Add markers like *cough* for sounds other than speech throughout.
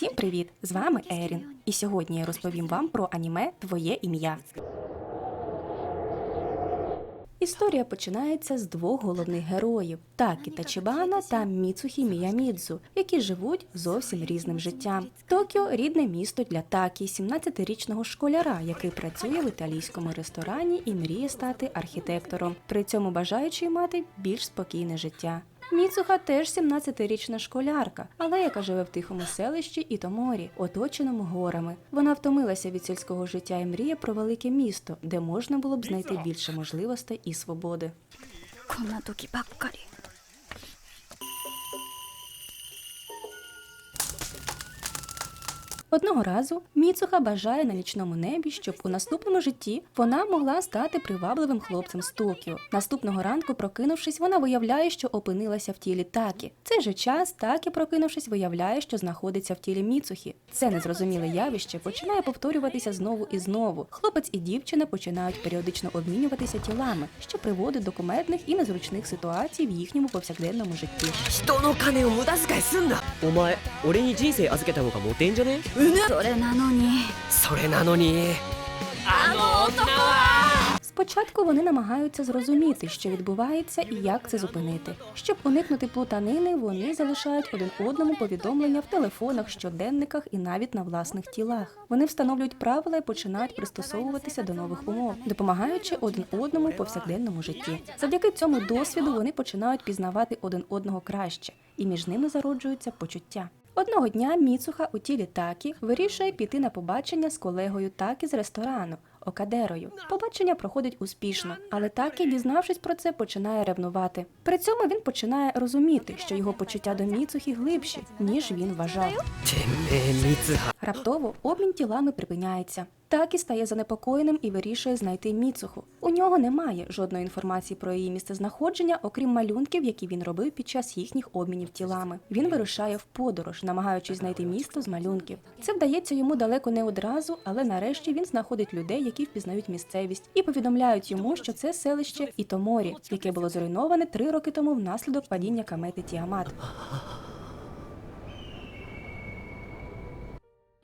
Всім привіт! З вами Ерін. І сьогодні я розповім вам про аніме Твоє ім'я. Історія починається з двох головних героїв Такі Тачибана та Міцухі Міямідзу, які живуть зовсім різним життям. Токіо рідне місто для Такі, 17-річного школяра, який працює в італійському ресторані і мріє стати архітектором, при цьому бажаючи мати більш спокійне життя. Міцуха теж 17-річна школярка, але яка живе в тихому селищі Ітоморі, оточеному горами. Вона втомилася від сільського життя і мріє про велике місто, де можна було б знайти більше можливостей і свободи. こんな時ばっかり Одного разу Міцуха бажає на нічному небі, щоб у наступному житті вона могла стати привабливим хлопцем з Токіо. Наступного ранку, прокинувшись, вона виявляє, що опинилася в тілі Такі. Цей же час Такі, прокинувшись, виявляє, що знаходиться в тілі Міцухі. Це незрозуміле явище починає повторюватися знову і знову. Хлопець і дівчина починають періодично обмінюватися тілами, що приводить до кумедних і незручних ситуацій в їхньому повсякденному житті. 人の金を無駄遣いすんなお前俺に人生預けた方がモテんじゃねそれなのにそれなのにあの女は Спочатку вони намагаються зрозуміти, що відбувається і як це зупинити. Щоб уникнути плутанини, вони залишають один одному повідомлення в телефонах, щоденниках і навіть на власних тілах. Вони встановлюють правила і починають пристосовуватися до нових умов, допомагаючи один одному в повсякденному житті. Завдяки цьому досвіду вони починають пізнавати один одного краще, і між ними зароджуються почуття. Одного дня Міцуха у тілі такі вирішує піти на побачення з колегою такі з ресторану Окадерою. Побачення проходить успішно, але такі, дізнавшись про це, починає ревнувати. При цьому він починає розуміти, що його почуття до Міцухи глибші, ніж він вважав. Е, Раптово обмін тілами припиняється. Такі стає занепокоєним і вирішує знайти Міцуху. У нього немає жодної інформації про її місцезнаходження, окрім малюнків, які він робив під час їхніх обмінів тілами. Він вирушає в подорож, намагаючись знайти місто з малюнків. Це вдається йому далеко не одразу, але нарешті він знаходить людей, які впізнають місцевість, і повідомляють йому, що це селище Ітоморі, яке було зруйноване три роки тому внаслідок падіння комети Тіамат.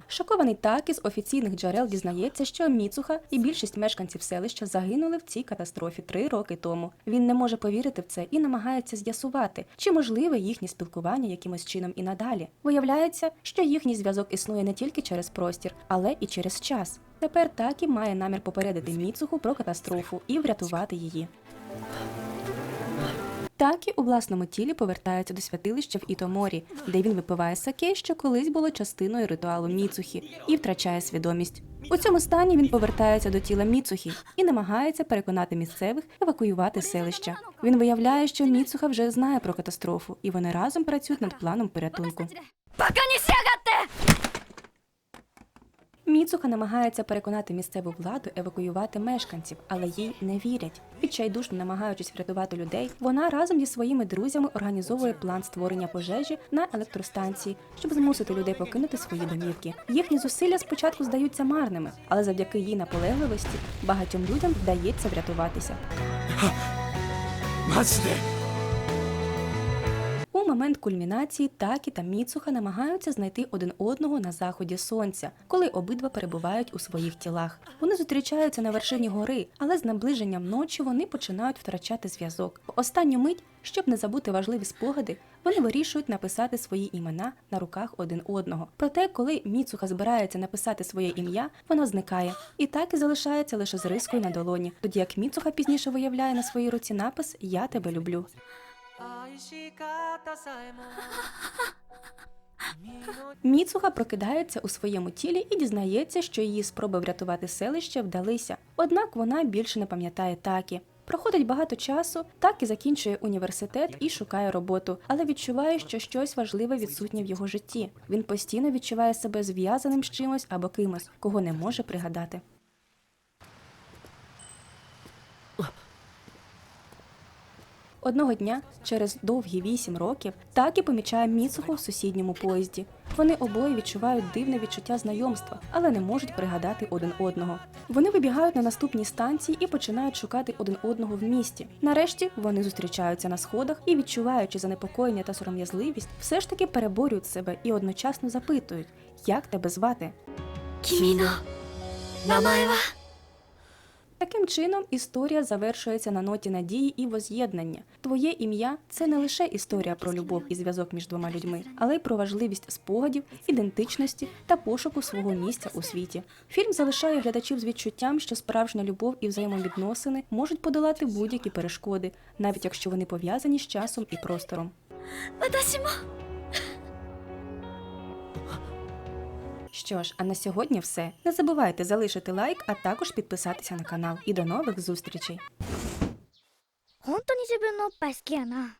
Шокований Такі з офіційних джерел дізнається, що Міцуха і більшість мешканців селища загинули в цій катастрофі три роки тому. Він не може повірити в це і намагається з'ясувати, чи можливе їхнє спілкування якимось чином і надалі. Виявляється, що їхній зв'язок існує не тільки через простір, але і через час. Тепер Такі має намір попередити Міцуху про катастрофу і врятувати її так і у власному тілі повертається до святилища в Ітоморі, де він випиває саке, що колись було частиною ритуалу Міцухі, і втрачає свідомість. У цьому стані він повертається до тіла Міцухі і намагається переконати місцевих евакуювати селища. Він виявляє, що Міцуха вже знає про катастрофу, і вони разом працюють над планом порятунку. Пока не сягате! Міцуха намагається переконати місцеву владу евакуювати мешканців, але їй не вірять. Відчайдушно намагаючись врятувати людей, вона разом зі своїми друзями організовує план створення пожежі на електростанції, щоб змусити людей покинути свої домівки. Їхні зусилля спочатку здаються марними, але завдяки її наполегливості багатьом людям вдається врятуватися. マジで Момент кульмінації Такі та Міцуха намагаються знайти один одного на заході сонця, коли обидва перебувають у своїх тілах. Вони зустрічаються на вершині гори, але з наближенням ночі вони починають втрачати зв'язок. В останню мить, щоб не забути важливі спогади, вони вирішують написати свої імена на руках один одного. Проте, коли Міцуха збирається написати своє ім'я, воно зникає, і так і залишається лише з рискою на долоні. Тоді як Міцуха пізніше виявляє на своїй руці напис Я тебе люблю. *laughs* Міцуха прокидається у своєму тілі і дізнається, що її спроби врятувати селище вдалися. Однак вона більше не пам'ятає такі. Проходить багато часу, так і закінчує університет і шукає роботу, але відчуває, що щось важливе відсутнє в його житті. Він постійно відчуває себе зв'язаним з чимось або кимось, кого не може пригадати. Одного дня, через довгі вісім років, так і помічає Міцухо в сусідньому поїзді. Вони обоє відчувають дивне відчуття знайомства, але не можуть пригадати один одного. Вони вибігають на наступні станції і починають шукати один одного в місті. Нарешті вони зустрічаються на сходах і, відчуваючи занепокоєння та сором'язливість, все ж таки переборюють себе і одночасно запитують, як тебе звати. Кіміно, намайва. Таким чином, історія завершується на ноті надії і воз'єднання. Твоє ім'я це не лише історія про любов і зв'язок між двома людьми, але й про важливість спогадів, ідентичності та пошуку свого місця у світі. Фільм залишає глядачів з відчуттям, що справжня любов і взаємовідносини можуть подолати будь-які перешкоди, навіть якщо вони пов'язані з часом і простором. Що ж, а на сьогодні все. Не забувайте залишити лайк, а також підписатися на канал. І до нових зустрічей! 本当に自分のおっぱい好きやな